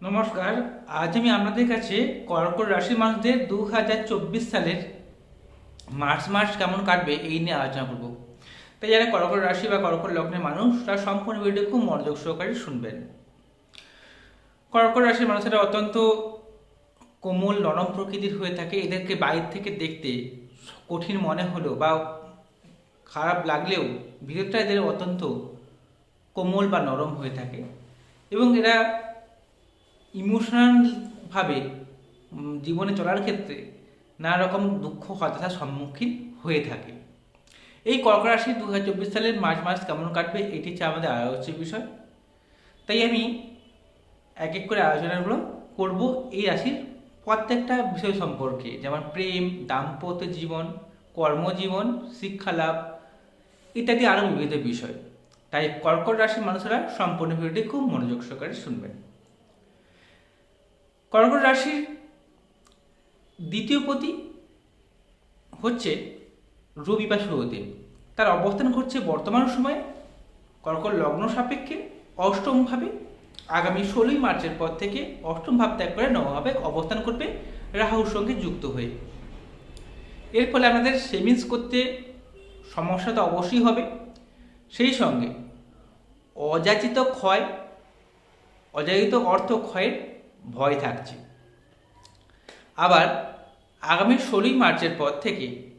নমস্কার, আজ আমি আপনাদের কাছে কর্কট রাশির মানুষদের দু হাজার চব্বিশ সালের মার্চ মাস কেমন কাটবে এই নিয়ে আলোচনা করব। তাই যারা কর্কট রাশি বা কর্কট লগ্নের মানুষ, তারা সম্পূর্ণ ভিডিও খুব মনোযোগ সহকারে শুনবেন। কর্কট রাশির মানুষেরা অত্যন্ত কোমল, নরম প্রকৃতির হয়ে থাকে। এদেরকে বাইরে থেকে দেখতে কঠিন মনে হলেও বা খারাপ লাগলেও ভিতরটা এদের অত্যন্ত কোমল বা নরম হয়ে থাকে। এবং এরা ইমোশনালভাবে জীবনে চলার ক্ষেত্রে নানা রকম দুঃখ হতাশার সম্মুখীন হয়ে থাকে। এই কর্কট রাশি দু হাজার চব্বিশ সালের মার্চ মাস কেমন কাটবে এটি হচ্ছে আমাদের আলোচ্য বিষয়। তাই আমি এক এক করে আলোচনাগুলো করব এই রাশির প্রত্যেকটা বিষয় সম্পর্কে, যেমন প্রেম, দাম্পত্য জীবন, কর্মজীবন, শিক্ষালাভ ইত্যাদি আরও বিবিধ বিষয়। তাই কর্কট রাশির মানুষেরা সম্পূর্ণ ভিডিওটি খুব মনোযোগ সহকারে শুনবেন। কর্কট রাশির দ্বিতীয় পতি হচ্ছে রবি বা সূর্যদেব তার অবস্থান করছে বর্তমান সময়ে কর্কট লগ্ন সাপেক্ষে অষ্টমভাবে। আগামী ষোলোই মার্চের পর থেকে অষ্টম ভাব ত্যাগ করে নবভাবে অবস্থান করবে রাহুর সঙ্গে যুক্ত হয়ে। এর ফলে আপনাদের সেভিংস করতে সমস্যা তো অবশ্যই হবে। সেই সঙ্গে অযাচিত ক্ষয়, অযাচিত অর্থ ক্ষয়ের ভয় থাকছে। আবার আগামী ষোলোই মার্চের পর থেকে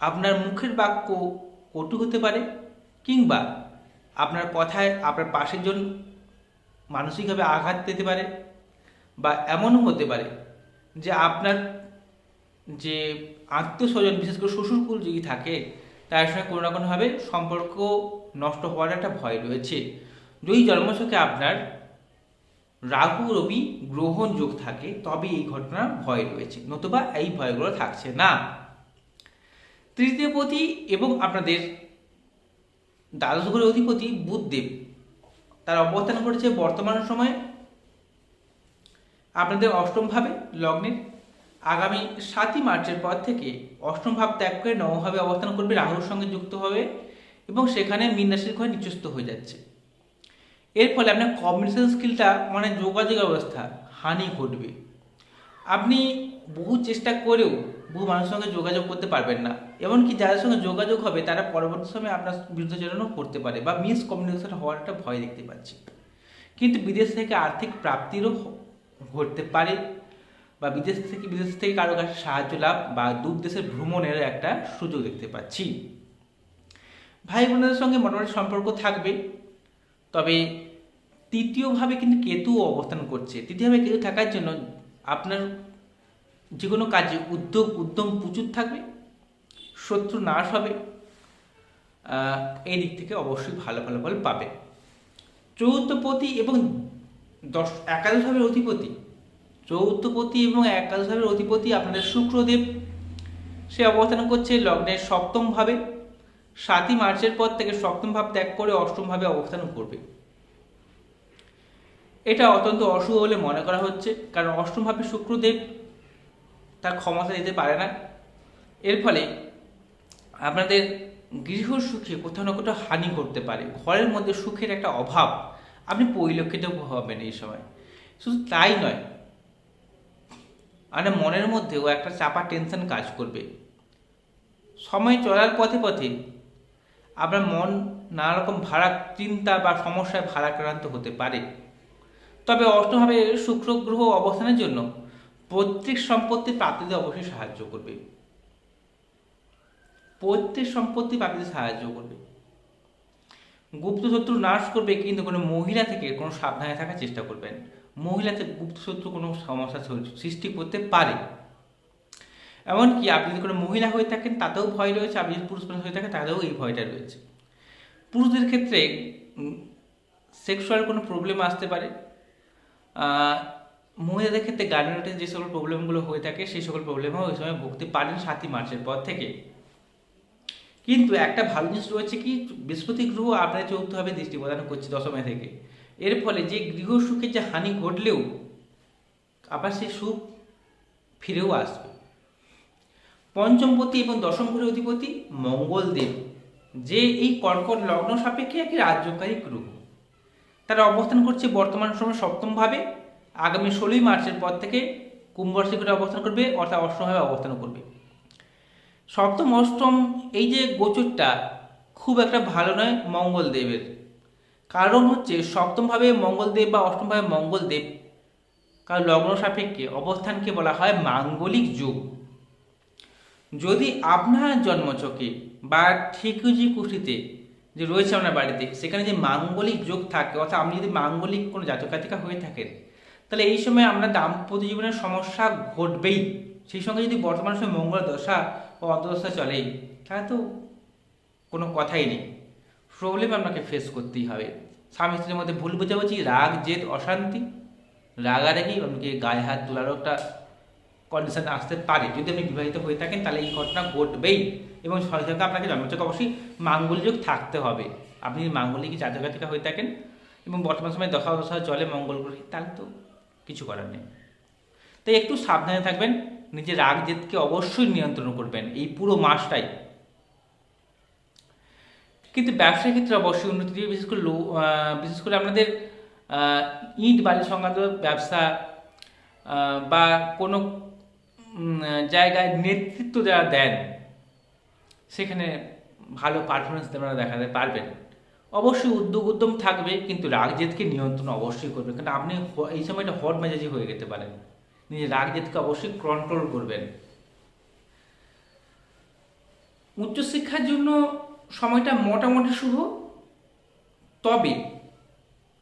আপনার মুখের বাক্য কটু হতে পারে কিংবা আপনার কথায় আপনার পাশের জন মানসিকভাবে আঘাত পেতে পারে বা এমনও হতে পারে যে আপনার যে আত্মীয়স্বজন, বিশেষ করে শ্বশুরকুল যদি থাকে, তার সঙ্গে কোনো না কোনোভাবে সম্পর্ক নষ্ট হওয়ার একটা ভয় রয়েছে। যদি জন্মছকে আপনার রাহু রবি গ্রহণ যোগ থাকে, তবে এই ঘটনার ভয় রয়েছে। নতুবা এই ভয়গুলো থাকছে না। তৃতীয়পতি এবং আপনাদের দ্বাদশ ঘরের অধিপতি বুধদেব, তার অবস্থান করেছে বর্তমান সময়ে আপনাদের অষ্টম ভাবে লগ্নের। আগামী সাতই মার্চের পর থেকে অষ্টম ভাব ত্যাগ করে নবভাবে অবস্থান করবে, রাহুর সঙ্গে যুক্ত হবে এবং সেখানে মীন রাশির ঘরে নিচস্ত হয়ে যাচ্ছে। এর ফলে আপনার কমিউনিকেশন স্কিলটা মানে যোগাযোগ ব্যবস্থা হানি ঘটবে। আপনি বহু চেষ্টা করেও বহু মানুষের সঙ্গে যোগাযোগ করতে পারবেন না। এমনকি যাদের সঙ্গে যোগাযোগ হবে, তারা পরবর্তী সময়ে আপনার বিরুদ্ধচারণও করতে পারে বা মিস কমিউনিকেশন হওয়ার একটা ভয় দেখতে পাচ্ছি। কিন্তু বিদেশ থেকে আর্থিক প্রাপ্তিরও ঘটতে পারে বা বিদেশ থেকে বিদেশ থেকে কারও কাছে সাহায্য লাভ বা দূর দেশের ভ্রমণের একটা সুযোগ দেখতে পাচ্ছি। ভাই বোনদের সঙ্গে মোটামুটি সম্পর্ক থাকবে। তবে তৃতীয়ভাবে কিন্তু কেতু অবস্থান করছে। তৃতীয়ভাবে কেতু থাকার জন্য আপনার যে কোনো কাজে উদ্যোগ, উদ্যম প্রচুর থাকবে, শত্রু নাশ হবে এই দিক থেকে অবশ্যই ভালো ফলাফল পাবে। চৌদ্দপতি এবং দশ একাদশ ভাবের অধিপতি। চৌদ্দপতি এবং একাদশ ভাবের অধিপতি আপনাদের শুক্রদেব, সে অবস্থান করছে লগ্নের সপ্তম ভাবে সাতই মার্চের পর থেকে সপ্তম ভাব ত্যাগ করে অষ্টম ভাবে অবস্থান করবে। এটা অত্যন্ত অশুভ বলে মনে করা হচ্ছে, কারণ অষ্টম ভাবে শুক্রদেব তার ক্ষমতা দিতে পারে না। এর ফলে আপনাদের গৃহ সুখে কোথাও না কোথাও হানি করতে পারে। ঘরের মধ্যে সুখের একটা অভাব আপনি পরিলক্ষিত হবেন এই সময়। শুধু তাই নয়, আপনার মনের মধ্যেও একটা চাপা টেনশন কাজ করবে। সময় চলার পথে পথে আপনার মন নানা রকম ভাড়া চিন্তা বা সমস্যায় ভাড়াক্রান্ত হতে পারে। তবে অষ্টমভাবে শুক্র গ্রহ অবস্থানের জন্য পৈতৃক সম্পত্তি প্রাপ্তিতে অবশ্যই সাহায্য করবে। পৈতৃক সম্পত্তি প্রাপ্তিতে সাহায্য করবে। গুপ্ত শত্রু নাশ করবে কিন্তু কোনো মহিলা থেকে কোনো সাবধানে থাকার চেষ্টা করবেন। মহিলাতে গুপ্ত শত্রু কোনো সমস্যা সৃষ্টি করতে পারে। এমনকি আপনি যদি কোনো মহিলা হয়ে থাকেন, তাতেও ভয় রয়েছে। আপনি যদি পুরুষ মানুষ হয়ে থাকেন, তাতেও এই ভয়টা রয়েছে। পুরুষদের ক্ষেত্রে সেক্সুয়াল কোনো প্রবলেম আসতে পারে। মহিলাদের ক্ষেত্রে গার্ডেনটের যে সকল প্রবলেমগুলো হয়ে থাকে, সেই সকল প্রবলেমও ওই সময় ভুগতে পারেন সাতই মার্চের পর থেকে। কিন্তু একটা ভালো জিনিস রয়েছে কি, বৃহস্পতি গ্রহ আপনার চৌথভাবে দৃষ্টি প্রদান করছে দশমে থেকে। এর ফলে যে গৃহ সুখের যে হানি ঘটলেও, আবার সেই সুখ ফিরেও আসবে। পঞ্চমপতি এবং দশম অধিপতি মঙ্গলদেব, যে এই কর্কট লগ্ন সাপেক্ষে একটি রাজ্যকারী গ্রহ। তারা অবস্থান করছে বর্তমান সময় সপ্তমভাবে। আগামী ষোলোই মার্চের পর থেকে কুম্ভ রাশি করে অবস্থান করবে, অর্থাৎ অষ্টমভাবে অবস্থান করবে। সপ্তম, অষ্টম, এই যে গোচরটা খুব একটা ভালো নয় মঙ্গলদেবের। কারণ হচ্ছে সপ্তমভাবে মঙ্গলদেব বা অষ্টমভাবে মঙ্গলদেব, কারণ লগ্ন সাপেক্ষে অবস্থানকে বলা হয় মাঙ্গলিক যুগ। যদি আপনার জন্মচকে বা ঠিকুজি কুষ্টিতে যে রয়েছে আপনার বাড়িতে, সেখানে যে মাঙ্গলিক যোগ থাকে, অর্থাৎ আপনি যদি মাঙ্গলিক কোনো জাতকাতিকা হয়ে থাকেন, তাহলে এই সময় আমরা দাম্পত্য জীবনের সমস্যা ঘটবেই। সেই সঙ্গে যদি বর্তমান সময় মঙ্গল দশা ও অন্তদশা চলে তাহলে তো কোনো কথাই নেই। প্রবলেম আপনাকে ফেস করতেই হবে। স্বামী স্ত্রীর মধ্যে ভুল বোঝাবুঝি, রাগ, জেদ, অশান্তি, রাগারাগি, আপনাকে গায়ে হাত তোলারও একটা কন্ডিশন আসতে পারে। যদি আপনি বিবাহিত হয়ে থাকেন, তাহলে এই ঘটনা ঘটবেই। এবং সঙ্গে আপনাকে জন্মচক অবশ্যই মাঙ্গলিক থাকতে হবে। আপনি মাঙ্গলিক জাতকাতিকা হয়ে থাকেন এবং বর্তমান সময়ে দশা দশা চলে মঙ্গল গ্রহে, তাহলে তো কিছু করার নেই। তাই একটু সাবধানে থাকবেন, নিজের রাগ জেদকে অবশ্যই নিয়ন্ত্রণ করবেন, এই পুরো মাসটাই। কিন্তু ব্যবসার ক্ষেত্রে অবশ্যই উন্নতি দিবে বিশেষ করে লো বিশেষ করে আপনাদের ইট বালি সংক্রান্ত ব্যবসা বা কোনো জায়গায় নেতৃত্ব যারা দেন, সেখানে ভালো পারফরমেন্স আপনারা দেখাতে পারবেন। অবশ্যই উদ্যোগ উদ্যম থাকবে, কিন্তু রাগ জেদকে নিয়ন্ত্রণ অবশ্যই করবে কারণ আপনি এই সময়টা হট মেজাজি হয়ে যেতে পারেন। নিজের রাগ জেদকে অবশ্যই কন্ট্রোল করবেন। উচ্চশিক্ষার জন্য সময়টা মোটামুটি শুভ। তবে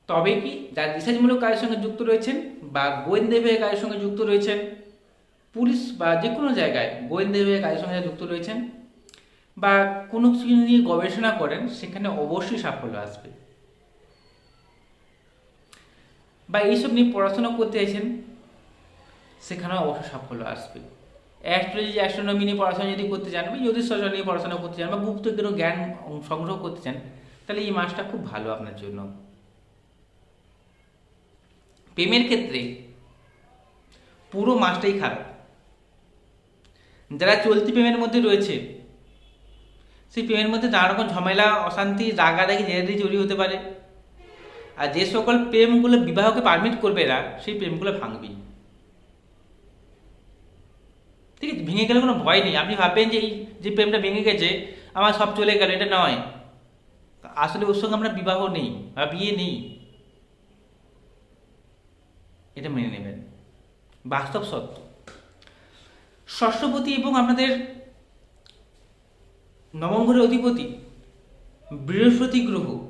তবে কি, যারা রিসার্চমূলক কাজের সঙ্গে যুক্ত রয়েছেন বা গোয়েন্দা বিভাগের কাজের সঙ্গে যুক্ত রয়েছেন পুলিশ বা যে কোনো জায়গায় গোয়েন্দা বিভাগের কাজের সঙ্গে যুক্ত রয়েছেন বা কোনো কিছু নিয়ে গবেষণা করেন, সেখানে অবশ্যই সাফল্য আসবে। বা এইসব নিয়ে পড়াশোনা করতে চাইছেন, সেখানেও অবশ্যই সাফল্য আসবে। অ্যাস্ট্রোলজি, অ্যাস্ট্রোনমি নিয়ে পড়াশোনা যদি করতে চান, বা জ্যোতিষশাস্ত্র নিয়ে পড়াশোনা করতে চান, বা গুপ্ত কোনো জ্ঞান সংগ্রহ করতে চান, তাহলে এই মাসটা খুব ভালো আপনার জন্য। প্রেমের ক্ষেত্রে পুরো মাসটাই খারাপ। যারা চলতি প্রেমের মধ্যে রয়েছে, সেই প্রেমের মধ্যে নানা রকম ঝামেলা, অশান্তি রাগারাগি জেদি জড়িয়ে হতে পারে। আর যে সকল প্রেমগুলো বিবাহকে পারমিট করবে না সেই প্রেমগুলো ভাঙবি ঠিক আছে, ভেঙে গেলে কোনো ভয় নেই। আপনি ভাববেন যে এই যে প্রেমটা ভেঙে গেছে, আমার সব চলে গেল, এটা নয়। আসলে ওর সঙ্গে আমরা বিবাহ নেই, বা বিয়ে নেই। এটা মেনে নেবেন। বাস্তব সত্য। ষষ্ঠপতি এবং আপনাদের নবম ঘরের অধিপতি বৃহস্পতি গ্রহ।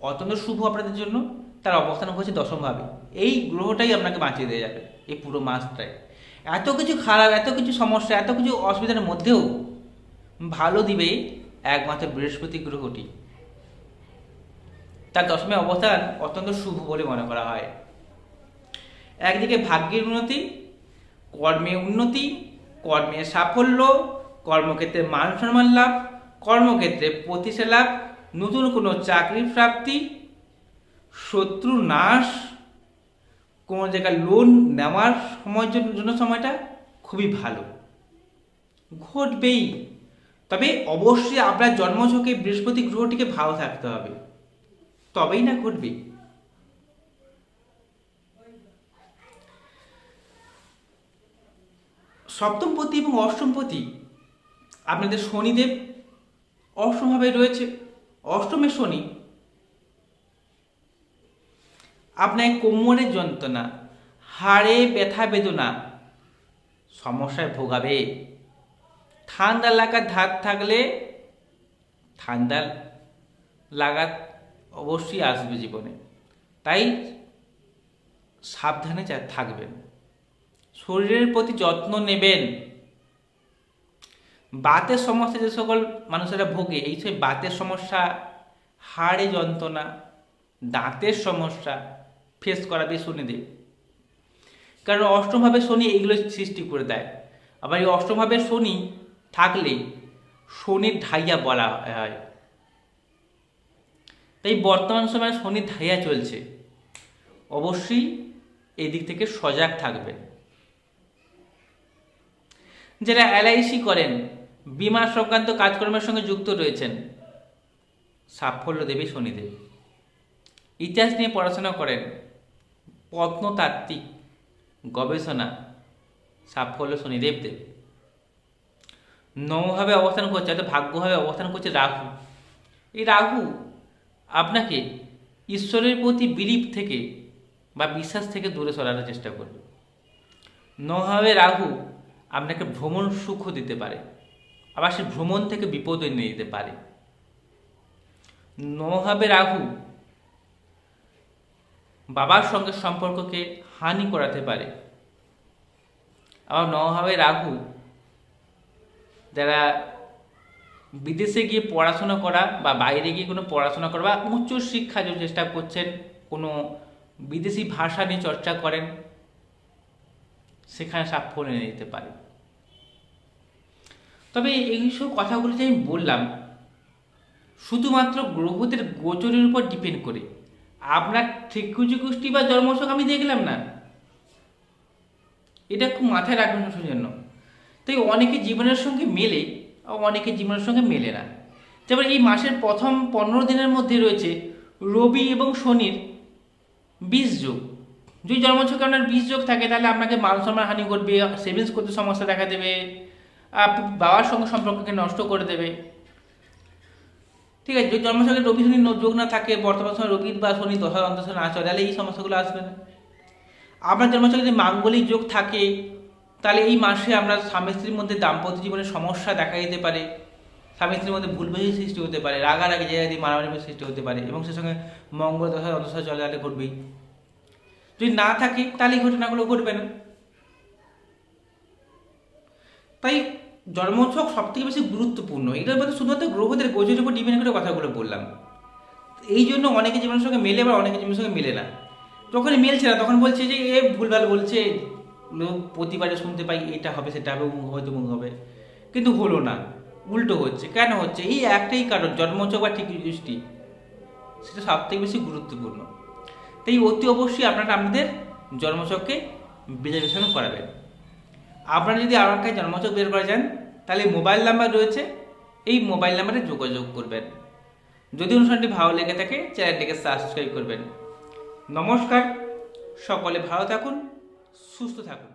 অত্যন্ত শুভ আপনাদের জন্য। তার অবস্থান হচ্ছে দশমভাবে। এই গ্রহটাই আপনাকে বাঁচিয়ে দিয়ে যাবে এই পুরো মাসটায়। এত কিছু খারাপ, এত কিছু সমস্যা, এত কিছু অসুবিধার মধ্যেও ভালো দিবে একমাত্র বৃহস্পতি গ্রহটি। তার দশমে অবস্থান অত্যন্ত শুভ বলে মনে করা হয়। একদিকে ভাগ্যের উন্নতি কর্মে উন্নতি, কর্মে সাফল্য, কর্মক্ষেত্রে মান সম্মান লাভ, কর্মক্ষেত্রে প্রতিষ্ঠা লাভ, নতুন কোনো চাকরি প্রাপ্তি শত্রু নাশ, কোনো জায়গায় লোন নেওয়ার সময়ের জন্য সময়টা খুবই ভালো। ঘটবেই। তবে অবশ্যই আপনার জন্মঝোঁকে বৃহস্পতি গ্রহটিকে ভালো থাকতে হবে। তবেই না ঘটবে। সপ্তমপতি এবং অষ্টমপতি। আপনাদের শনিদেব অষ্টমভাবে রয়েছে। অষ্টমের শনি। আপনার কোমরের যন্ত্রণা, হাড়ে ব্যথা বেদনা, সমস্যায় ভোগাবে। ঠান্ডা লাগার ধার থাকলে ঠান্ডা লাগা অবশ্যই আসবে জীবনে। তাই সাবধানে যা- থাকবেন। শরীরের প্রতি যত্ন নেবেন। বাতের সমস্যা যে সকল মানুষেরা ভোগে, এই সব বাতের সমস্যা, হাড়ে যন্ত্রণা, দাঁতের সমস্যা ফেস করাবে শনিদেব কারণ অষ্টমভাবে শনি এইগুলো সৃষ্টি করে দেয়। আবার এই অষ্টমভাবে শনি থাকলে শনির ঢাইয়া বলা হয়। তাই বর্তমান সময়ে শনির ঢাইয়া চলছে। অবশ্যই এই দিক থেকে সজাগ থাকবেন। যারা এলআইসি করেন, বিমা সংক্রান্ত কাজকর্মের সঙ্গে যুক্ত রয়েছেন, সাফল্য দেবে শনিদেব। ইতিহাস নিয়ে পড়াশোনা করেন, প্রত্নতাত্ত্বিক গবেষণা, সাফল্য শনিদেব দেব। নবভাবে অবস্থান করছে, অর্থাৎ ভাগ্যভাবে অবস্থান করছে রাহু। এই রাহু আপনাকে ঈশ্বরের প্রতি বিলিপ থেকে বা বিশ্বাস থেকে দূরে সরানোর চেষ্টা করবে। নভাবে রাহু আপনাকে ভ্রমণ সুখও দিতে পারে। আবার সে ভ্রমণ থেকে বিপদ এনে দিতে পারে। নভাবে রাহু বাবার সঙ্গে সম্পর্ককে হানি করাতে পারে। আবার নভাবে রাহু যারা বিদেশে গিয়ে পড়াশোনা করা বা বাইরে গিয়ে কোনো পড়াশোনা করা বা উচ্চ শিক্ষা যে চেষ্টা করছেন, কোনো বিদেশি ভাষা নিয়ে চর্চা করেন, সেখানে সাফল্য এনে দিতে পারে। তবে এইসব কথাগুলো যে আমি বললাম, শুধুমাত্র গ্রহদের গোচরের উপর ডিপেন্ড করে। আপনার ঠিকুজি গোষ্ঠী বা জন্মশক আমি দেখলাম না। এটা খুব মাথায় রাখবেন জন্য। তাই অনেকে জীবনের সঙ্গে মেলে অনেকে জীবনের সঙ্গে মেলে না। যেমন এই মাসের প্রথম পনেরো দিনের মধ্যে রয়েছে রবি এবং শনির বীজ যোগ। যদি জন্মছকে আপনার বীজ যোগ থাকে, তাহলে আপনাকে মান সম্মান হানি করবে সেভিংস করতে সমস্যা দেখা দেবে। বাবার সঙ্গে সম্পর্ককে নষ্ট করে দেবে। ঠিক আছে, যদি জন্মছকে রবি শনি যোগ না থাকে, বর্তমান সময় রবি বা শনি দশা অন্তঃ না চলে, তাহলে এই সমস্যাগুলো আসবে না। আপনার জন্মছকে যদি মাঙ্গলিক যোগ থাকে, তাহলে এই মাসে আমরা স্বামী স্ত্রীর মধ্যে দাম্পত্য জীবনে সমস্যা দেখা যেতে পারে। স্বামী স্ত্রীর মধ্যে ভুলভুঝি সৃষ্টি হতে পারে, রাগারাগি জায়গা দিয়ে মারামারি সৃষ্টি হতে পারে এবং সে সঙ্গে মঙ্গল দশা অন্তঃ চলে, তাহলে ঘটবেই। যদি না থাকে, তাহলে এই ঘটনাগুলো ঘটবে না। তাই জন্মছক সব থেকে বেশি গুরুত্বপূর্ণ। এটার মধ্যে শুধুমাত্র গ্রহদের গোচরের উপর ডিপেন্ড করে কথাগুলো বললাম। এই জন্য অনেকে জীবনের সঙ্গে মেলে বা অনেকে জীবনের সঙ্গে মেলে না। যখন মেলছে না, তখন বলছে যে, এ ভুলভাল বলছে। প্রতিবারে শুনতে পাই, এটা হবে, সেটা হবে অমুক হবে তমুক হবে। কিন্তু হলো না। উল্টো হচ্ছে। কেন হচ্ছে? এই একটাই কারণ জন্মছক বা ঠিক দৃষ্টি সেটা সব থেকে বেশি গুরুত্বপূর্ণ। তাই অতি অবশ্যই আপনারা আপনাদের জন্মছককে বিশ্লেষণ করাবেন। আপনারা যদি আর একটা জন্মচক বের করে যান, তাহলে মোবাইল নাম্বার রয়েছে, এই মোবাইল নাম্বারে যোগাযোগ করবেন। যদি অনুষ্ঠানটি ভালো লেগে থাকে, চ্যানেলটিকে সাবস্ক্রাইব করবেন। নমস্কার, সকলে ভালো থাকুন, সুস্থ থাকুন।